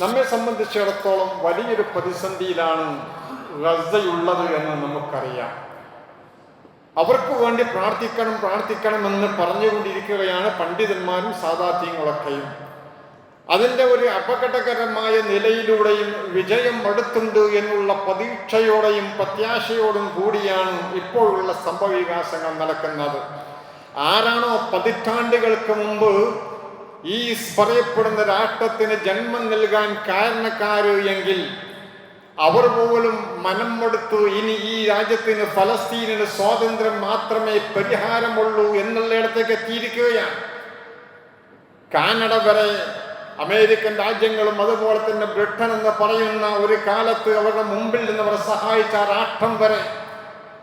നമ്മെ സംബന്ധിച്ചിടത്തോളം വലിയൊരു പ്രതിസന്ധിയിലാണ് ഗസയുള്ളത് എന്ന് നമുക്കറിയാം. അവർക്ക് വേണ്ടി പ്രാർത്ഥിക്കണം പ്രാർത്ഥിക്കണമെന്ന് പറഞ്ഞുകൊണ്ടിരിക്കുകയാണ് പണ്ഡിതന്മാരും സാധാത്യങ്ങളൊക്കെയും അതിന്റെ ഒരു അപകടകരമായ നിലയിലൂടെയും വിജയം അടുത്തുണ്ട് എന്നുള്ള പ്രതീക്ഷയോടെയും പ്രത്യാശയോടും കൂടിയാണ് ഇപ്പോഴുള്ള സംഭവവികാസങ്ങൾ നടക്കുന്നത്. ആരാണോ പതിറ്റാണ്ടുകൾക്ക് മുമ്പ് ഈ പറയപ്പെടുന്ന രാഷ്ട്രത്തിന് ജന്മം നൽകാൻ കാരണക്കാര് എങ്കിൽ അവർ പോലും മനം മടുത്തു ഇനി ഈ രാജ്യത്തിന് ഫലസ്തീനിന് സ്വാതന്ത്ര്യം മാത്രമേ പരിഹാരമുള്ളൂ എന്നുള്ളിടത്തേക്ക് എത്തിയിരിക്കുകയാണ്. കാനഡ വരെ അമേരിക്കൻ രാജ്യങ്ങളും അതുപോലെ തന്നെ ബ്രിട്ടൻ എന്ന് പറയുന്ന ഒരു കാലത്ത് അവരുടെ മുമ്പിൽ നിന്ന് അവരെ സഹായിച്ച രാഷ്ട്രം വരെ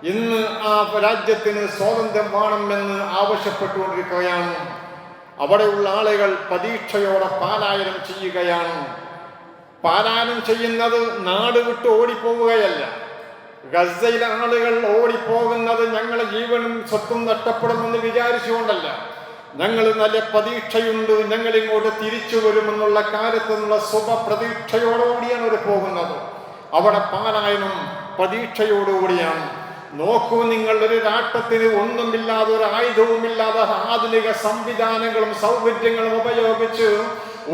ഇന്ന് ആ രാജ്യത്തിന് സ്വാതന്ത്ര്യം വേണമെന്ന് ആവശ്യപ്പെട്ടുകൊണ്ടിരിക്കുകയാണ്. അവിടെയുള്ള ആളുകൾ പ്രതീക്ഷയോടെ പാലായനം ചെയ്യുകയാണ്. പാലായനം ചെയ്യുന്നത് നാട് വിട്ട് ഓടിപ്പോവുകയല്ല. ഗസയിലെ ആളുകൾ ഓടിപ്പോകുന്നത് ഞങ്ങളെ ജീവനും സ്വത്തും നഷ്ടപ്പെടുമെന്ന് വിചാരിച്ചുകൊണ്ടല്ല. ഞങ്ങൾ നല്ല പ്രതീക്ഷയുണ്ട് ഞങ്ങൾ ഇങ്ങോട്ട് തിരിച്ചു വരുമെന്നുള്ള കാര്യത്തിനുള്ള ശുഭ ശുഭപ്രതീക്ഷയോടുകൂടിയാണ് അവർ പോകുന്നത്. അവിടെ പാലായനം പ്രതീക്ഷയോടുകൂടിയാണ്. നോക്കൂ നിങ്ങൾ ഒരു രാഷ്ട്രത്തിന് ഒന്നുമില്ലാതെ ഒരു ആയുധവുമില്ലാതെ ആധുനിക സംവിധാനങ്ങളും സൗകര്യങ്ങളും ഉപയോഗിച്ച്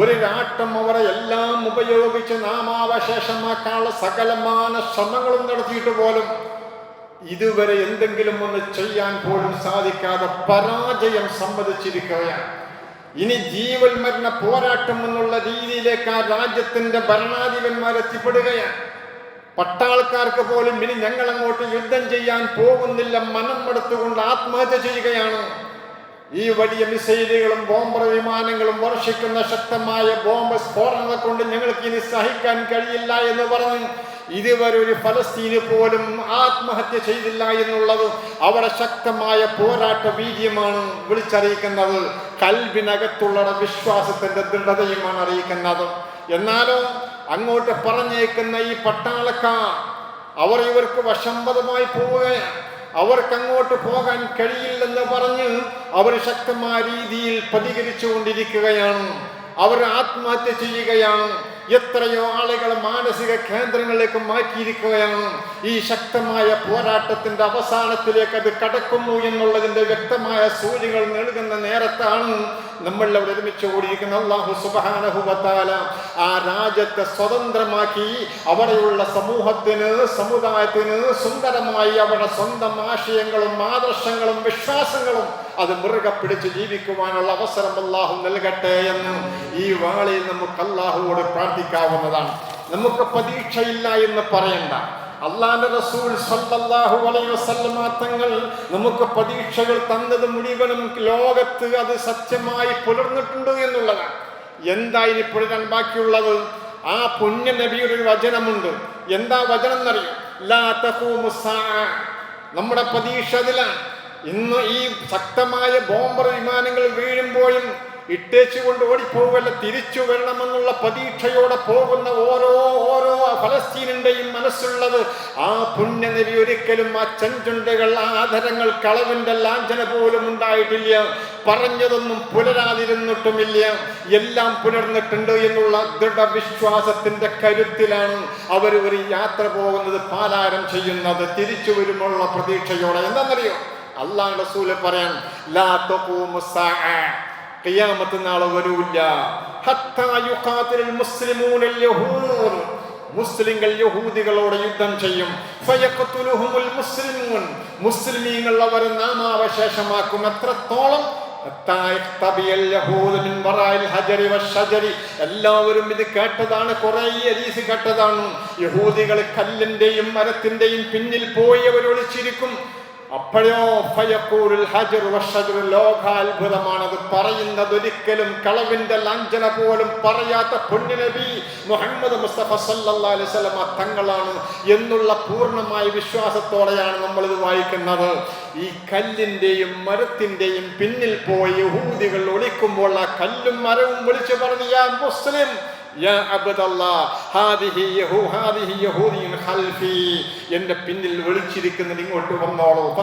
ഒരു രാഷ്ട്രം അവരെ എല്ലാം ഉപയോഗിച്ച് നാമാവശേഷമാക്കാനുള്ള സകലമാന ശ്രമങ്ങളും നടത്തിയിട്ട് പോലും ഇതുവരെ എന്തെങ്കിലും ഒന്ന് ചെയ്യാൻ പോലും സാധിക്കാതെ പരാജയം സമ്മതിച്ചിരിക്കുകയാണ്. ഇനി ജീവൽ മരണ പോരാട്ടം എന്നുള്ള രീതിയിലേക്ക് ആ രാജ്യത്തിന്റെ ഭരണാധിപന്മാർ എത്തിപ്പെടുകയാണ്. പട്ടാൾക്കാർക്ക് പോലും ഇനി ഞങ്ങൾ അങ്ങോട്ട് യുദ്ധം ചെയ്യാൻ പോകുന്നില്ല. മനം എടുത്തുകൊണ്ട് ആത്മഹത്യ ചെയ്യുകയാണ്. ഈ വലിയ മിസൈലുകളും ബോംബർ വിമാനങ്ങളും വർഷിക്കുന്ന ശക്തമായ ബോംബ് സ്ഫോടനങ്ങളെ കൊണ്ട് ഞങ്ങൾക്ക് ഇനി സഹിക്കാൻ കഴിയില്ല എന്ന് പറഞ്ഞ് ഇതുവരെ ഒരു ഫലസ്തീന് പോലും ആത്മഹത്യ ചെയ്തില്ല എന്നുള്ളത് അവിടെ ശക്തമായ പോരാട്ട വീര്യമാണ് വിളിച്ചറിയിക്കുന്നത്. കൽവിനകത്തുള്ള വിശ്വാസത്തിന്റെ ദൃഢതയുമാണ് അറിയിക്കുന്നത്. എന്നാലോ അങ്ങോട്ട് പറഞ്ഞേക്കുന്ന ഈ പട്ടാളക്കാർ അവർ ഇവർക്ക് വശംവദമായി പോവുകയാണ്. അവർക്ക് അങ്ങോട്ട് പോകാൻ കഴിയില്ലെന്ന് പറഞ്ഞ് അവർ ശക്തമായ രീതിയിൽ പ്രതികരിച്ചു കൊണ്ടിരിക്കുകയാണ് അവർ ആത്മഹത്യ ചെയ്യുകയാണ്. എത്രയോ ആളുകൾ മാനസിക കേന്ദ്രങ്ങളിലേക്ക് മാറ്റിയിരിക്കുകയാണ്. ഈ ശക്തമായ പോരാട്ടത്തിന്റെ അവസാനത്തിലേക്ക് അത് കടക്കുന്നു എന്നുള്ളതിന്റെ വ്യക്തമായ സൂചനകൾ നൽകുന്ന നേരത്താണ് നമ്മൾ അവിടെ ഒരുമിച്ച് കൂടിയിരിക്കുന്ന അള്ളാഹു സുബാനഹുബത്താല ആ രാജ്യത്തെ സ്വതന്ത്രമാക്കി അവിടെയുള്ള സമൂഹത്തിന് സമുദായത്തിന് സുന്ദരമായി അവരുടെ സ്വന്തം ആശയങ്ങളും ആദർശങ്ങളും വിശ്വാസങ്ങളും അത് മുറുകെ പിടിച്ച് ജീവിക്കുവാനുള്ള അവസരം അള്ളാഹു നൽകട്ടെ എന്ന് ഈ വാളിയിൽ നമുക്ക് അള്ളാഹുവോട് പ്രാർത്ഥിക്കാവുന്നതാണ്. നമുക്ക് പ്രതീക്ഷയില്ല എന്ന് പറയണ്ട. അള്ളാന്റെ റസൂൽ സല്ലല്ലാഹു അലൈഹി വസല്ലമ തങ്ങൾ നമുക്ക് പ്രതീക്ഷകൾ തന്നത് മുഴുവനും ലോകത്ത് അത് സത്യമായി പുലർന്നിട്ടുണ്ട് എന്നുള്ളതാണ്. എന്താ ഇനി പുലരാൻ ബാക്കിയുള്ളത്? ആ പുണ്യ നബിയുടെ ഒരു വചനമുണ്ട്. എന്താ വചനം എന്നറിയും. നമ്മുടെ പ്രതീക്ഷ അതിലാണ്. ഇന്ന് ഈ ശക്തമായ ബോംബർ വിമാനങ്ങൾ വീഴുമ്പോഴും ഇട്ടേച്ചുകൊണ്ട് ഓടിപ്പോവല്ല തിരിച്ചു വരണമെന്നുള്ള പ്രതീക്ഷയോടെ പോകുന്ന ഓരോ ഓരോ ഫലസ്തീനിന്റെയും മനസ്സുള്ളത് ആ പുണ്യനിരി ഒരിക്കലും ആ ചെഞ്ചുണ്ടകൾ ആ ആധരങ്ങൾ കളവിന്റെ ലാഞ്ചന പോലും ഉണ്ടായിട്ടില്ല. പറഞ്ഞതൊന്നും പുലരാതിരുന്നിട്ടുമില്ല. എല്ലാം പുലർന്നിട്ടുണ്ട് എന്നുള്ള ദൃഢവിശ്വാസത്തിന്റെ കരുത്തിലാണ് അവർ ഒരു യാത്ര പോകുന്നത് പാലാരം ചെയ്യുന്നത്. തിരിച്ചു വരുമുള്ള പ്രതീക്ഷയോടെ. എന്താണെന്നറിയോ? അള്ളാഹ് റസൂൽ പറയാൻ ലാ ഖിയാമത്ത് നാളെ വരൂല്ല മുസ്ലിങ്ങൾ യഹൂദികളോട് യുദ്ധം ചെയ്യും. മുസ്ലിമീങ്ങൾ അവരെ നാമാവശേഷമാക്കും. എത്രത്തോളം. എല്ലാവരും ഇത് കേട്ടതാണ്. കുറെ ഹദീസ് കേട്ടതാണ്. യഹൂദികൾ കല്ലിന്റെയും മരത്തിന്റെയും പിന്നിൽ പോയി അവർ അപ്പോഴോ ഫയക്കൂറിൽ ഹജർ വഷജർ ലോകാത്ഭുതമാണ് അത് പറയുന്നത് ഒരിക്കലും കളവിന്റെ ലാഞ്ചന പോലും പറയാത്ത പുണ്യനബി മുഹമ്മദ് മുസ്തഫ സല്ലല്ലാഹു അലൈഹി വസല്ലമ തങ്ങളാണ് എന്നുള്ള പൂർണമായ വിശ്വാസത്തോടെയാണ് നമ്മൾ ഇത് വായിക്കുന്നത്. ഈ കല്ലിന്റെയും മരത്തിന്റെയും പിന്നിൽ പോയി യഹൂദികൾ ഒളിക്കുമ്പോൾ ആ കല്ലും മരവും വിളിച്ചു പറഞ്ഞ മുസ്ലിം എന്റെ പിന്നിൽ വിളിച്ചിരിക്കുന്നത് ഇങ്ങോട്ട് വന്നോളൂ.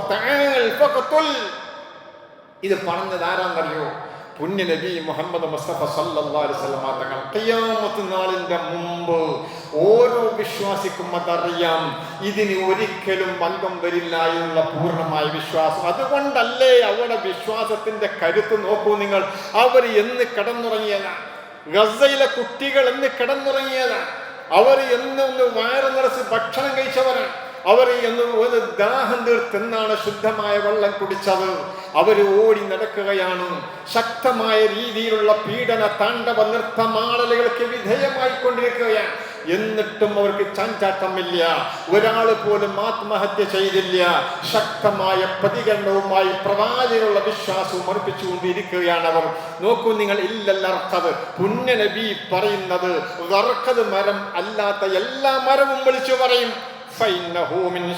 ഇത് പറഞ്ഞത് ആരാന്നറിയോ? പുണ്യ മുഹമ്മദ് മുസ്തഫ വസല്ലമ തങ്ങൾ ഖിയാമത്ത് നാളിന്റെ മുമ്പ് ഓരോ വിശ്വാസിക്കും അതറിയാം. ഇതിന് ഒരിക്കലും ഭംഗം വരില്ല എന്നുള്ള പൂർണമായ വിശ്വാസം. അതുകൊണ്ടല്ലേ അവരുടെ വിശ്വാസത്തിന്റെ കരുത്ത് നോക്കൂ നിങ്ങൾ. അവർ എന്ന് കിടന്നുറങ്ങിയതാണ് ഗസയിലെ കുട്ടികൾ എന്ന് കിടന്നുറങ്ങിയതാണ്. അവർ എന്ന് ഒന്ന് വയറ് നിറച്ച് ഭക്ഷണം കഴിച്ചവരാണ്. അവർ എന്ന് ഒരു ദാഹം തീർത്തെന്നാണ് ശുദ്ധമായ വെള്ളം കുടിച്ചത്. അവർ ഓടി നടക്കുകയാണ്. ശക്തമായ രീതിയിലുള്ള പീഡന താണ്ഡവ നൃത്തമാടലുകൾക്ക് വിധേയമായിക്കൊണ്ടിരിക്കുകയാണ്. എന്നിട്ടും അവർക്ക് ചാഞ്ചാട്ടമില്ല. ഒരാൾ പോലും ആത്മഹത്യ ചെയ്തില്ല. ശക്തമായ പ്രതികരണവുമായി പ്രവാചകനുള്ള വിശ്വാസവും അർപ്പിച്ചുകൊണ്ടിരിക്കുകയാണ് അവർ. നോക്കൂ നിങ്ങൾ ഇല്ലല്ലർക്കത് പുണ്യ നബി പറയുന്നത് വറക്കത് മരം അല്ലാത്ത എല്ലാ മരവും വിളിച്ചു പറയും. ഫൈനഹൂമിൻ.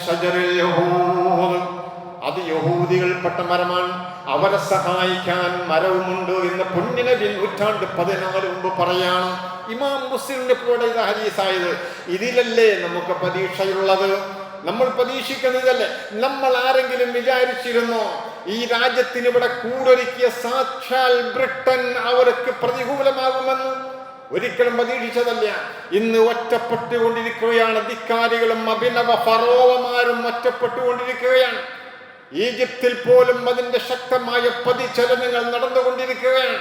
അത് യഹൂദികൾപ്പെട്ട മരമാണ് അവരെ സഹായിക്കാൻ മരവുമുണ്ട് എന്ന് പുണ്യനബി നൂറ്റാണ്ട് പതിനാല് മുമ്പ് പറയാണ് ഇമാം മുസ്ലിമിന്റെ കൂടെ ഇത് ഹരീസായത് ഇതിലല്ലേ നമുക്ക് പ്രതീക്ഷയുള്ളത്? നമ്മൾ പ്രതീക്ഷിക്കുന്നതല്ലേ? നമ്മൾ ആരെങ്കിലും വിചാരിച്ചിരുന്നോ? ഈ രാജ്യത്തിന് ഇവിടെ കൂടൊരുക്കിയ സാക്ഷാൽ ബ്രിട്ടൻ അവർക്ക് പ്രതികൂലമാകുമെന്ന്? ഒരിക്കലും പ്രതീക്ഷിച്ചതല്ല. ഇന്ന് ഒറ്റപ്പെട്ടുകൊണ്ടിരിക്കുകയാണ്. അധികാരികളും അഭിനവ ഫറോവമാരും ഒറ്റപ്പെട്ടുകൊണ്ടിരിക്കുകയാണ്. ഈജിപ്തിൽ പോലും അതിന്റെ ശക്തമായ പതിചലനങ്ങൾ നടന്നുകൊണ്ടിരിക്കുകയാണ്.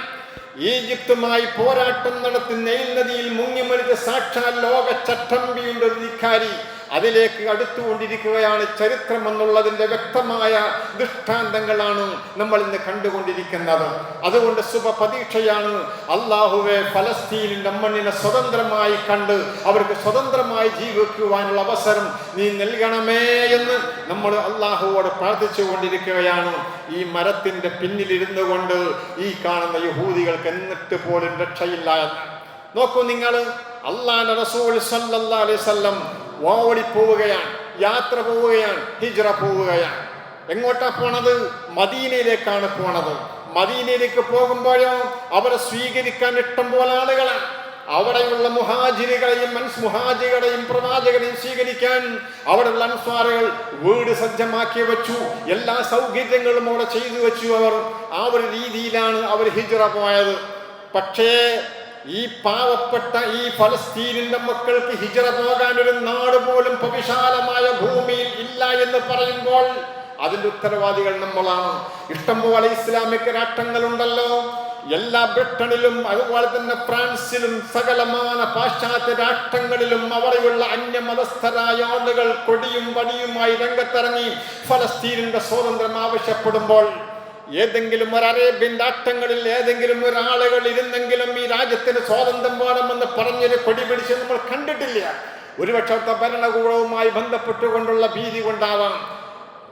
ഈജിപ്തുമായി പോരാട്ടം നടത്തി നെയിൽ നദിയിൽ മുങ്ങിമരിച്ച സാക്ഷാൽ ലോക ചട്ടമ്പിയുടെ ഒരു ധിക്കാരി അതിലേക്ക് അടുത്തുകൊണ്ടിരിക്കുകയാണ് ചരിത്രം എന്നുള്ളതിന്റെ വ്യക്തമായ ദൃഷ്ടാന്തങ്ങളാണ് നമ്മൾ ഇന്ന് കണ്ടുകൊണ്ടിരിക്കുന്നത്. അതുകൊണ്ട് ശുഭ പ്രതീക്ഷയാണ് അള്ളാഹുവെ ഫലസ്തീനിന്റെ മണ്ണിനെ സ്വതന്ത്രമായി കണ്ട് അവർക്ക് സ്വതന്ത്രമായി ജീവിക്കുവാനുള്ള അവസരം നീ നൽകണമേ എന്ന് നമ്മൾ അള്ളാഹുവോട് പ്രാർത്ഥിച്ചു കൊണ്ടിരിക്കുകയാണ് ഈ മരത്തിന്റെ പിന്നിലിരുന്നു കൊണ്ട് ഈ കാണുന്ന യഹൂദികൾക്ക് എന്നിട്ട് പോലും രക്ഷയില്ല നോക്കൂ നിങ്ങൾ അള്ളാഹ് റസൂൽ സല്ലല്ലാഹി അലൈഹി വസല്ലം ഓടിപ്പോവുകയാണ് യാത്ര പോവുകയാണ് ഹിജ്റ പോവുകയാണ്. എങ്ങോട്ടാ പോണത്? മദീനയിലേക്കാണ് പോണത്. മദീനയിലേക്ക് പോകുമ്പോഴോ അവരെ സ്വീകരിക്കാൻ ഇഷ്ടം പോലെ ആളുകളാണ്. അവിടെയുള്ള മുഹാജിരികളെയും മൻസ് മുഹാജികളെയും പ്രവാചകരെയും സ്വീകരിക്കാൻ അവിടെയുള്ള അൻസ്വാറുകൾ വീട് സജ്ജമാക്കി വെച്ചു. എല്ലാ സൗകര്യങ്ങളും അവിടെ ചെയ്തു വെച്ചു അവർ. ആ ഒരു രീതിയിലാണ് അവർ ഹിജ്റ പോയത്. പക്ഷേ ഈ പാവപ്പെട്ട ഈ ഫലസ്തീനിന്റെ മക്കൾക്ക് ഹിജറ പോകാൻ ഒരു നാട് പോലും വിശാലമായ ഭൂമിയിൽ ഇല്ല എന്ന് പറയുമ്പോൾ അതിന്റെ ഉത്തരവാദികൾ നമ്മളാണ്. ഇഷ്ടംപോലെ ഇസ്ലാമിക രാഷ്ട്രങ്ങളുണ്ടല്ലോ. എല്ലാ ബ്രിട്ടനിലും അതുപോലെ തന്നെ ഫ്രാൻസിലും സകലമാന പാശ്ചാത്യ രാഷ്ട്രങ്ങളിലും അവിടെയുള്ള അന്യമതസ്ഥരായ ആളുകൾ കൊടിയും വടിയുമായി രംഗത്തിറങ്ങി ഫലസ്തീനിന്റെ സ്വാതന്ത്ര്യം ആവശ്യപ്പെടുമ്പോൾ ഏതെങ്കിലും ഒരു അറേബ്യൻ രാഷ്ട്രങ്ങളിൽ ഏതെങ്കിലും ഒരാളുകൾ ഇരുന്നെങ്കിലും ഈ രാജ്യത്തിന് സ്വാതന്ത്ര്യം വേണമെന്ന് പറഞ്ഞൊരു കൊടി പിടിച്ച് നമ്മൾ കണ്ടിട്ടില്ല. ഒരുപക്ഷെ അവിടുത്തെ ഭരണകൂടവുമായി ബന്ധപ്പെട്ടുകൊണ്ടുള്ള ഭീതി കൊണ്ടാവാം.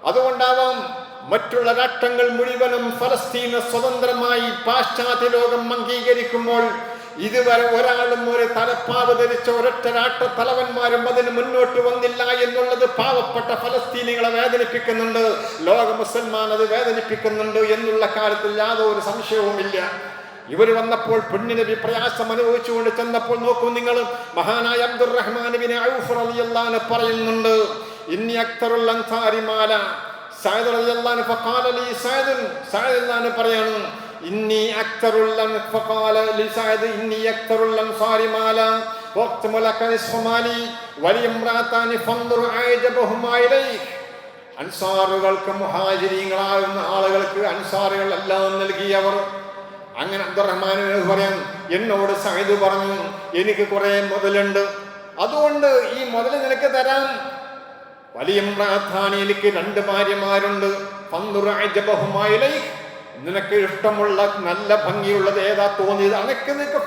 അതുകൊണ്ടാവാം മറ്റുള്ള രാഷ്ട്രങ്ങൾ മുഴുവനും ഫലസ്തീന് സ്വതന്ത്രമായി പാശ്ചാത്യ ലോകം അംഗീകരിക്കുമ്പോൾ ഇതുവരെ ഒരാളും ഒരു തലപ്പാവ് ധരിച്ച ഒരൊറ്റ രാഷ്ട്ര തലവന്മാരും അതിന് മുന്നോട്ട് വന്നില്ല എന്നുള്ളത് പാവപ്പെട്ട ഫലസ്തീനികളെ വേദനിപ്പിക്കുന്നുണ്ട്. ലോക മുസൽമാൻ അത് വേദനിപ്പിക്കുന്നുണ്ട് എന്നുള്ള കാര്യത്തിൽ യാതൊരു സംശയവുമില്ല. ഇവർ വന്നപ്പോൾ പെണ്ണിനബി പ്രയാസം അനുഭവിച്ചുകൊണ്ട് ചെന്നപ്പോൾ നോക്കൂ നിങ്ങൾ മഹാനായ അബ്ദുറഹ്മാൻ ബിൻ ഔഫ് റളിയല്ലാഹു പറയുന്നുണ്ട് ഇന്നി അക്തറുൽ അൻസാരി മാല. സഅദ് റളിയല്ലാഹു അൻഹു ഫഖാല പറയാണ്? ഇന്നി ഫഖാല ലി സഅദ് ഇന്നി അക്തറുൽ അൻസാരി മാല വഖ്ത് മലക നിസ്ഫ മാലി വലിയമ്രാതാനി ഫൻദുർ അയജബഹുമാ അൻസാറുകൾക്ക് മുഹാജിരിങ്ങളാകുന്ന ആളുകൾക്ക് അൻസാറുകൾ എല്ലാം നൽകിയവർ. അങ്ങനെ അബ്ദുറഹ്മാൻ പറയാം എന്നോട് സൈദ് പറഞ്ഞു എനിക്ക് കുറെ മുതലുണ്ട്. അതുകൊണ്ട് ഈ മുതൽ നിനക്ക് തരാം. വലിയ പ്രാധാന്യക്ക് രണ്ട് ഭാര്യമാരുണ്ട് ഫന്തുറജബഹുമായിലൈ നിനക്ക് ഇഷ്ടമുള്ള നല്ല ഭംഗിയുള്ളത് ഏതാ തോന്നിയത്? അനക്ക് നിനക്ക്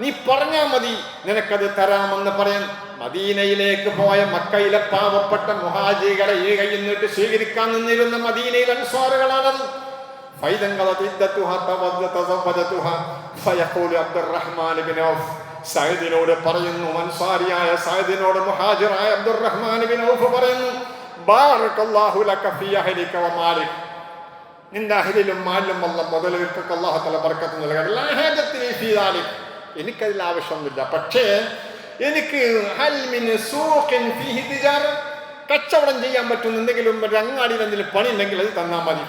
നീ പറഞ്ഞാ മതി. നിനക്കത് തരാമെന്ന് പറയാൻ മദീനയിലേക്ക് പോയ മക്കയിലെ പാവപ്പെട്ട മുഹാജികളെ ഈ കയ്യിൽ നിന്നിട്ട് സ്വീകരിക്കാൻ നിന്നിരുന്ന മദീനയിൽ അനുസ്വാറുകളാണത് സൈദിനോട് പറയുന്നു ഔഫ് പറയുന്നു ലക നിന്റെ അഹിലും മാലിലും വന്ന മുതലുകൾക്ക് അള്ളാഹത്തല ബർക്കത്ത് ദാലിക്. എനിക്കതിൽ ആവശ്യമൊന്നുമില്ല. പക്ഷേ എനിക്ക് കച്ചവടം ചെയ്യാൻ പറ്റുന്ന എന്തെങ്കിലും ഒരു അങ്ങാടിയിൽ എന്തെങ്കിലും പണി ഉണ്ടെങ്കിൽ അത് തന്നാൽ മതി.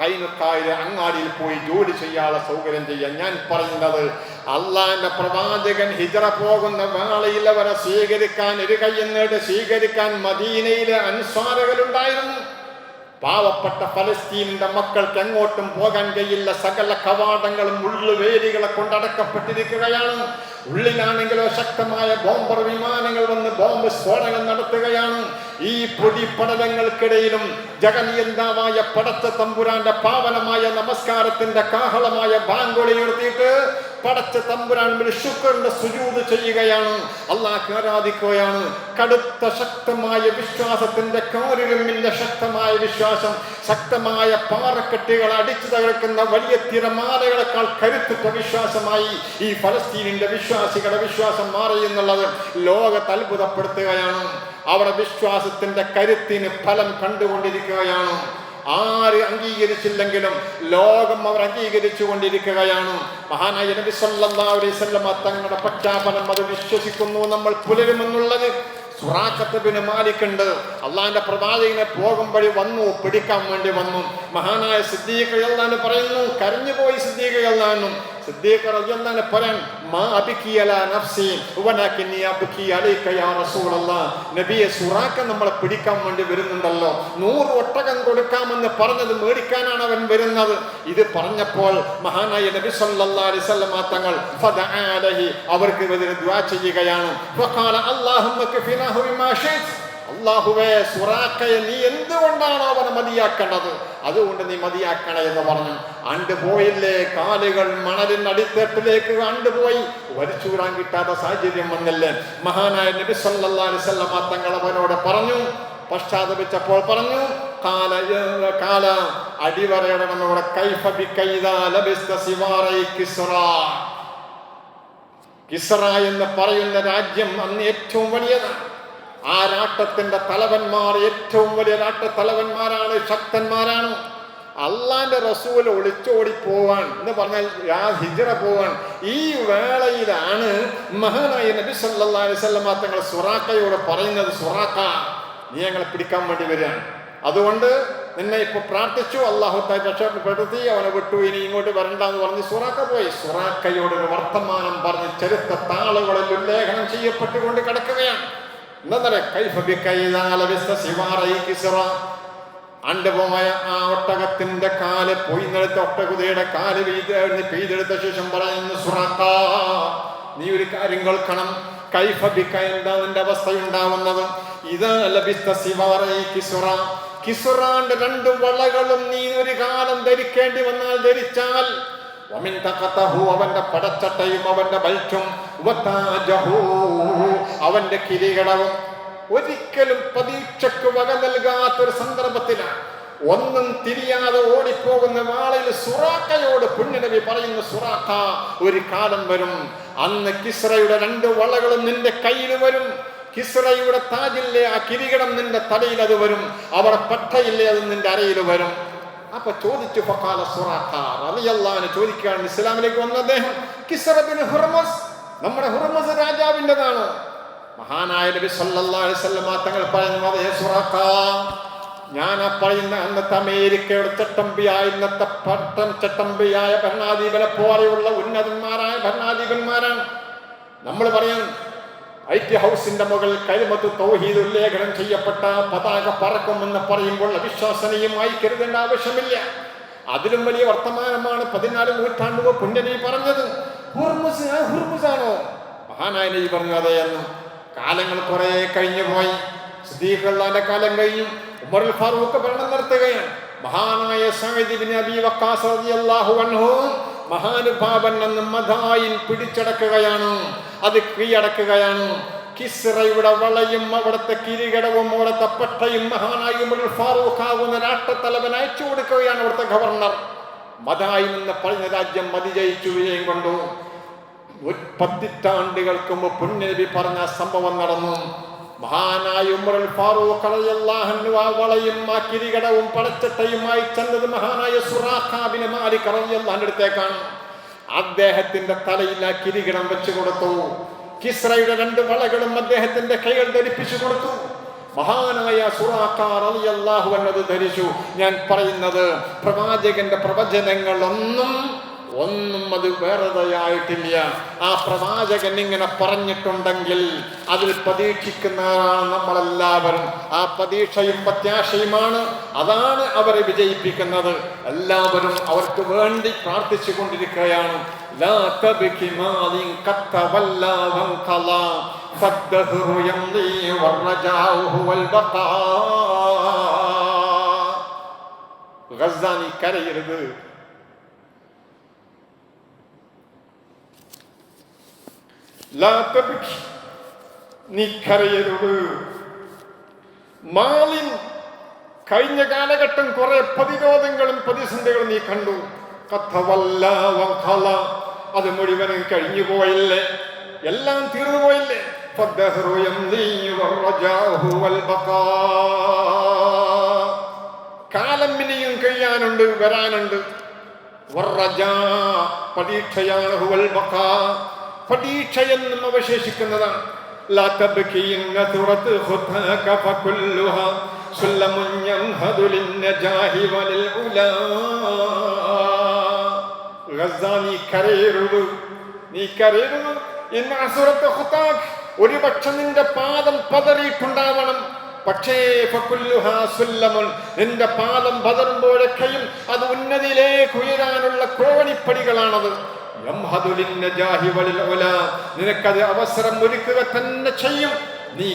കൈനുക്കായിലെ അങ്ങാടിയിൽ പോയി ജോലി ചെയ്യാനുള്ള സൗകര്യം ചെയ്യാൻ ഞാൻ പറയുന്നത് അള്ളാന്റെ പ്രവാചകൻ ഹിജറ പോകുന്ന വേളയിൽ അവരെ സ്വീകരിക്കാൻ ഒരു കയ്യെന്നേട് സ്വീകരിക്കാൻ മദീനയിലെ അൻസ്വാറുകളുണ്ടായിരുന്നു പാവപ്പെട്ട ഫലസ്തീനിന്റെ മക്കൾക്ക് എങ്ങോട്ടും പോകാൻ കഴിയില്ല. സകല കവാടങ്ങളും ഉള്ളുവേലികളെ കൊണ്ടടക്കപ്പെട്ടിരിക്കുകയാണ് ഉള്ളിലാണെങ്കിലോ ശക്തമായ ബോംബർ വിമാനങ്ങൾ വന്ന് ബോംബ് സ്ഫോടനം നടത്തുകയാണ്. ഈ പൊടി പടലങ്ങൾക്കിടയിലും ജഗനിയന്താവായ പടച്ച തമ്പുരാന്റെ പാവനമായ നമസ്കാരത്തിന്റെ കാഹളമായ ബാങ്കോളി ഉയർത്തിയിട്ട് പടച്ച തമ്പുരാൻ ശുക്രന്റെ സുജൂത് ചെയ്യുകയാണ്. അള്ളാഹ് ആരാധിക്കുകയാണ്. കടുത്ത ശക്തമായ വിശ്വാസത്തിന്റെ കാരിരുമ്മിന്റെ ശക്തമായ വിശ്വാസം. ശക്തമായ പാറക്കെട്ടുകൾ അടിച്ചു തകർക്കുന്ന വലിയ തിരമാലകളെക്കാൾ കരുത്തുറ്റ വിശ്വാസമായി ഈ ഫലസ്തീനിന്റെ വിശ്വാസികളുടെ വിശ്വാസം മാറി എന്നുള്ളത് ലോകത്ത് അത്ഭുതപ്പെടുത്തുകയാണ്. അവരുടെ വിശ്വാസത്തിന്റെ കരുത്തിന് ഫലം കണ്ടുകൊണ്ടിരിക്കുകയാണ്. ആര് അംഗീകരിച്ചില്ലെങ്കിലും ലോകം അവർ അംഗീകരിച്ചു കൊണ്ടിരിക്കുകയാണ് മഹാനായ നബി അലൈഹി വസല്ലമ തങ്ങളുടെ പ്രഖ്യാപനം അത് വിശ്വസിക്കുന്നു നമ്മൾ പുലരുമെന്നുള്ളത് സുറാഖത്ത് ബിന് മാലിക്കുണ്ട് അള്ളാന്റെ പ്രവാചകനെ പോകും വഴി വന്നു പിടിക്കാൻ വേണ്ടി വന്നു. മഹാനായ സിദ്ദീഖ് അള്ളാൻ പറയുന്നു കരഞ്ഞുപോയി സിദ്ദീഖ് അള്ളാനും സിദ്ദീഖ് റളിയല്ലാഹു പറയാൻ മാ അബിക്കി അലാ നഫ്സി വലാകിന്നി അബ്കി അലൈക യാ റസൂലല്ലാഹ് നബിയെ സുറാഖ നമ്മളെ പിടിക്കാൻ വേണ്ടി വരുന്നുണ്ടല്ലോ. നൂറ് ഒട്ടകം കൊടുക്കാമെന്ന് പറഞ്ഞത് മേടിക്കാനാണ് അവൻ വരുന്നത്. ഇത് പറഞ്ഞപ്പോൾ മഹാനായ നബി സല്ലല്ലാഹു അലൈഹി വസല്ലം തങ്ങൾ ഫദഅ അലൈഹി അവർക്ക് എതിരെ ദുആ ചെയ്യുകയാണ്. ഫഖാല അല്ലാഹുമ്മ കഫിനാഹു ബിമാ ശൈത് അള്ളാഹുവേ സുറാക്കയെ നീ എന്തുകൊണ്ടാണ് അവനെ മതിയാക്കേണ്ടത്? അതുകൊണ്ട് നീ മതിയാക്കണേ എന്ന് പറഞ്ഞു. അണ്ട് പോയില്ലേ കാലുകൾ മണലിൻ അടിത്തട്ടിലേക്ക് അണ്ടുപോയി വരിച്ചൂരാൻ കിട്ടാത്ത സാഹചര്യം വന്നില്ലേ? മഹാനായ നബി വസല്ലം തങ്ങൾ അവനോട് പറഞ്ഞു പശ്ചാത്തപിച്ചപ്പോൾ പറഞ്ഞു കാല കാല അടിവരയിടമെന്നോടെ കൈഫ കിസ്റ എന്ന് പറയുന്ന രാജ്യം അന്ന് ഏറ്റവും വലിയതാണ്. ആ രാട്ടത്തിന്റെ തലവന്മാർ ഏറ്റവും വലിയ നാട്ട തലവന്മാരാണ് ശക്തന്മാരാണ്. അള്ളാന്റെ റസൂൽ ഒളിച്ചോടി പോവാൻ എന്ന് പറഞ്ഞാൽ ഹിജറ പോവാൻ ഈ വേളയിലാണ് മഹാനായ നബി സല്ലാ അലൈഹി വസല്ലം തങ്ങൾ സുറാക്കയോട് പറയുന്നത് സുറാക്ക നീ ഞങ്ങളെ പിടിക്കാൻ വേണ്ടി വരികയാണ്. അതുകൊണ്ട് നിന്നെ ഇപ്പൊ പ്രാർത്ഥിച്ചു അള്ളാഹു രക്ഷപ്പെടുത്തി അവനെ വിട്ടു ഇനി ഇങ്ങോട്ട് വരണ്ട എന്ന് പറഞ്ഞ് സുറാക്ക പോയി. സുറാക്കയോട് ഒരു വർത്തമാനം പറഞ്ഞ് ചരിത്ര താളുകളിൽ ഉല്ലേഖനം ചെയ്യപ്പെട്ടുകൊണ്ട് കിടക്കുകയാണ്. കിസ്റ. അണ്ടപോയ ആ ഒട്ടകത്തിന്റെ കാൽ പൊയ്ന്നെടുത്ത ഒട്ടകുതയുടെ കാൽ വീതെഴുതി പെയ്തെടുത്ത ശേഷം പറയുന്നു സുറാക്ക നീ ഒരു കാര്യം കേൾക്കണം. കൈഫ ബിക്ക എന്താ നിന്റെ അവസ്ഥ ഉണ്ടാവുന്നത് ഇത് ലഭിച്ച സിവാറൈ കിസുറ. കിസുറാന്റെ രണ്ട് വളകളും നീ ഒരു കാലം ധരിക്കേണ്ടി വന്നാൽ ധരിച്ചാൽ അവന്റെ പടച്ചട്ടയും അവന്റെ ബൈറ്റും അവന്റെ കിരീടവും ഒരിക്കലും പ്രതീക്ഷക്ക് വക നൽകാത്തൊരു സന്ദർഭത്തിലാണ്. ഒന്നും തിരിയാതെ ഓടിപ്പോകുന്ന വാളിൽ സുറാക്കയോട് പുണ്യനബി പറയുന്ന സുറാക്ക ഒരു കാലം വരും. അന്ന് കിസ്രയുടെ രണ്ട് വളകളും നിന്റെ കയ്യിൽ വരും. കിസ്രയുടെ താജില്ലേ ആ കിരീടം നിന്റെ തലയിൽ അത് വരും. അവർ പട്ടയില്ലേ അത് നിന്റെ അരയിൽ വരും. അപ്പൊ ചോദിച്ചു ചോദിക്കുകയാണ് ഇസ്ലാമിലേക്ക് വന്ന അദ്ദേഹം ഹുർമസ് നമ്മുടെ ഹുർമസ് രാജാവിന്റെതാണ്. മഹാനായ നബി സല്ലല്ലാഹു അലൈഹി തങ്ങൾ പറയുന്നു അതേ സുറാഖ ഞാൻ ആ പറയുന്ന അന്നത്തെ അമേരിക്കയുടെ ചട്ടമ്പിയായ ഇന്നത്തെ പട്ടം ചട്ടമ്പിയായ ഭരണാധിപനെ പോലെയുള്ള ഉന്നതന്മാരായ ഭരണാധിപന്മാരാണ്. നമ്മൾ പറയാൻ ഐ ടി ഹൗസിന്റെ മുകൾ കരിമത്ത് തൗഹീദ് ഉല്ലേഖനം ചെയ്യപ്പെട്ട പതാക പറക്കുമെന്ന് പറയുമ്പോൾ അവിശ്വാസനീയമായി കരുതേണ്ട ആവശ്യമില്ല. അതിലും വലിയ വർത്തമാനമാണ് പതിനാല് നൂറ്റാണ്ട് പുണ്യനീ പറഞ്ഞത്. ഹുർമുസ് ഹുർമുസാണോ? മഹാനായ പറഞ്ഞു അതെ എന്ന്. കാലങ്ങൾ കുറെ കഴിഞ്ഞു പോയി. സിദ്ദീഖുള്ളാന്റെ കാലം കഴിഞ്ഞു. ഉമറുൽ ഫാറൂഖ് ഭരണം നടത്തുകയാണ് മഹാനായ ബിൻ അബീ വക്കാസ് റളിയല്ലാഹു അൻഹു മഹാനുഭാവൻ എന്ന് മതായിൽ പിടിച്ചടക്കുകയാണ്. അത് കീഴടക്കുകയാണ്. കിസ്റയുടെ വളയും അവിടുത്തെ കിരീടവും അവിടുത്തെ പട്ടയും മഹാനായ ഉമറുൽ ഫാറൂഖ് ആകുന്ന രാഷ്ട്രത്തലവൻ അയച്ചു കൊടുക്കുകയാണ് അവിടുത്തെ ഗവർണർ. മതായി നിന്ന് പറഞ്ഞ രാജ്യം മതി ജയിച്ചു വിജയം കൊണ്ടു. പത്തിറ്റാണ്ടുകൾക്ക് മുമ്പ് പുണ്യനബി പറഞ്ഞ സംഭവം നടന്നു. മഹാനായ ഉമറുൽ ഫാറൂഖ് വളയും ആ കിരീടവും പടച്ചട്ടയുമായി ചെന്നത് മഹാനായ സുറാഖാബിന് മാലിക് റളിയല്ലാഹു അടുത്തേക്കാണ്. അദ്ദേഹത്തിന്റെ തലയിൽ ആ കിരീടം വെച്ചു കൊടുത്തു. കിസ്രയുടെ രണ്ട് വളകളും അദ്ദേഹത്തിന്റെ കൈകൾ ധരിപ്പിച്ചു കൊടുത്തു. മഹാനായ സുറാഖാ റളിയല്ലാഹു എന്നത് ധരിച്ചു. ഞാൻ പറയുന്നത് പ്രവാചകന്റെ പ്രവചനങ്ങളൊന്നും ഒന്നും അത് വേറെതയായിട്ടില്ല ആ പ്രവാചകൻ ഇങ്ങനെ പറഞ്ഞിട്ടുണ്ടെങ്കിൽ അതിൽ പ്രതീക്ഷിക്കുന്നവരാണ് നമ്മളെല്ലാവരും. ആ പ്രതീക്ഷയും പ്രത്യാശയുമാണ്. അതാണ് അവരെ വിജയിപ്പിക്കുന്നത്. എല്ലാവരും അവർക്ക് വേണ്ടി പ്രാർത്ഥിച്ചു കൊണ്ടിരിക്കുകയാണ്. ഖസാനി കരയരുത്. തബ്കി നീ കരയരുത് മാലിൻ കഴിഞ്ഞ കാലഘട്ടം കുറെ പ്രതിരോധങ്ങളും പ്രതിസന്ധികളും നീ കണ്ടു. കഥവല്ല വഖല. അത് മുഴുവനും കഴിഞ്ഞു പോയില്ലേ? എല്ലാം തീർന്നു പോയില്ലേ. കാലം ഇനിയും കഴിയാനുണ്ട് വരാനുണ്ട്. പ്രതീക്ഷയാണ് പ്രതീക്ഷയെന്നും അവശേഷിക്കുന്നതാണ് ഒരു പക്ഷെ നിന്റെ പാദം പതറിയിട്ടുണ്ടാവണം. പക്ഷേ നിന്റെ പാദം പതറുമ്പോഴൊക്കെയും അത് ഉന്നതിയിലേക്ക് ഉയരാനുള്ള കോണിപ്പടികളാണത് നിനക്കത് അവസരം ഒരുക്കുക തന്നെ ചെയ്യും. നീ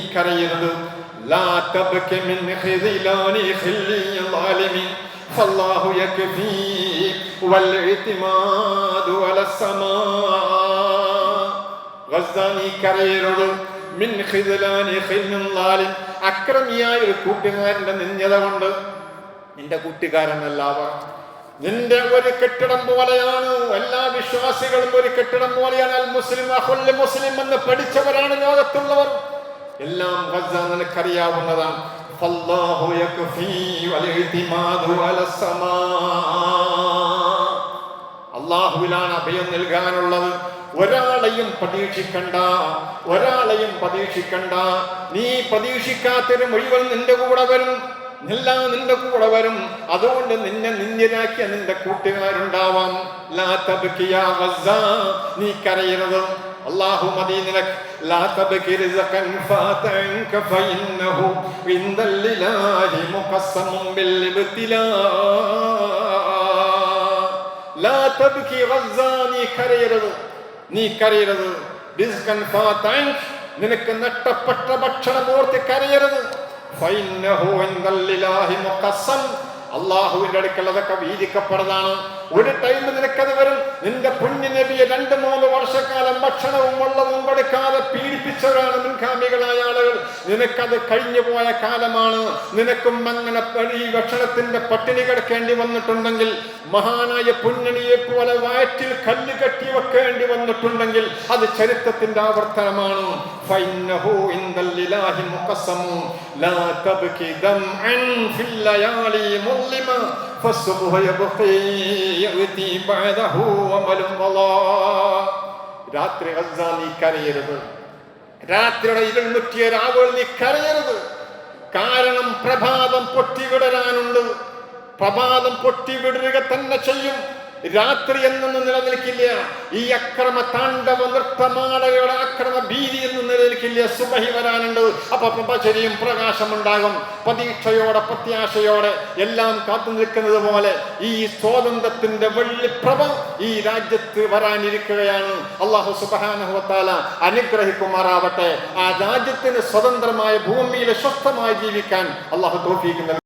ളാലിം. അക്രമിയായ ഒരു കൂട്ടുകാരന്റെ നിന്യത കൊണ്ട്. നിന്റെ കൂട്ടുകാരനല്ലാവർ നിന്റെ ഒരു കെട്ടിടം പോലെയാണ്. എല്ലാ വിശ്വാസികളും ഒരു കെട്ടിടം പോലെയാണ്. അൽ മുസ്ലിം അഹുൽ മുസ്ലിം എന്ന് പഠിച്ചവരാണ് ലോകത്തുള്ളവർ. എല്ലാം ഗസ നിനക്കറിയാവുന്നതാണ്. അള്ളാഹുവിലാണ് അഭയം നൽകാനുള്ളത്. ഒരാളെയും പ്രതീക്ഷിക്കണ്ട. ഒരാളെയും പ്രതീക്ഷിക്കണ്ട. നീ പ്രതീക്ഷിക്കാത്തൊരു മുഴുവൻ നിന്റെ കൂടെ വരും. എല്ലാം നിന്റെ കൂടെ വരും. അതുകൊണ്ട് നിന്നെ നിന്ദ്യനാക്കിയ നിന്റെ കൂട്ടുകാരുണ്ടാവാം. നീ കരയരുത്. മതി നിനക്ക്. നീ കരയരുത്. നീ കരയരുത്. നഷ്ടപ്പെട്ട ഭക്ഷണം ഓർത്ത് കരയരുത്. അള്ളാഹുവിന്റെ അടുക്കൽ അതൊക്കെ വീതിക്കപ്പെടുന്നതാണ് ഒരു ടൈം നിനക്കത് വരും. നിന്റെ പുണ്യ നബിയെ രണ്ട് മൂന്ന് വർഷക്കാലം ഭക്ഷണവും വെള്ളവും കൊടുക്കാതെ പീഡിപ്പിച്ചവരാണ് മുൻഗാമികളായ ആളുകൾ. നിനക്കത് കഴിഞ്ഞു പോയ കാലമാണ്. നിനക്കും അങ്ങനെ ഈ ഭക്ഷണത്തിന്റെ പട്ടിണി കിടക്കേണ്ടി വന്നിട്ടുണ്ടെങ്കിൽ മഹാനായ പുന്നണിയെ പോലെ വയറ്റിൽ കല്ല് കെട്ടി വെക്കേണ്ടി വന്നിട്ടുണ്ടെങ്കിൽ അത് ചരിത്രത്തിന്റെ ആവർത്തനമാണ്. ഫില്ലയാളി മുല്ലിമ ഫസുബുഹ യബ്ഖീ لا تبكي دمعا في الليالي مظلما فالصبح يبقي يأتي بعده ومل الظلام രാത്രി ഗസ്സ നീ കരയരുത് രാത്രിയുടെ ഇരുൾ മുറ്റിയ രാവുകൾ നീ കരയരുത് കാരണം പ്രഭാതം പൊട്ടിവിടരാനുണ്ട് പ്രഭാതം പൊട്ടിവിടരുക തന്നെ ചെയ്യും രാത്രി എന്നൊന്നും നിലനിൽക്കില്ല. ഈ അക്രമ താണ്ഡവ നൃത്തമാടകയുടെ അക്രമ ഭീതി എന്നും നിലനിൽക്കില്ല. സുബഹി വരാനുണ്ട്. അപ്പൊ പ്രഭചരിയും പ്രകാശമുണ്ടാകും. പ്രതീക്ഷയോടെ പ്രത്യാശയോടെ എല്ലാം കാത്തു നിൽക്കുന്നത് പോലെ ഈ സ്വാതന്ത്ര്യത്തിന്റെ വെള്ളിപ്രഭ ഈ രാജ്യത്ത് വരാനിരിക്കുകയാണ്. അള്ളാഹു സുബാനുഹത്താല അനുഗ്രഹിക്കുമാറാവട്ടെ. ആ രാജ്യത്തിന് സ്വതന്ത്രമായ ഭൂമിയിൽ സ്വസ്ഥമായി ജീവിക്കാൻ അള്ളാഹു നൽകും.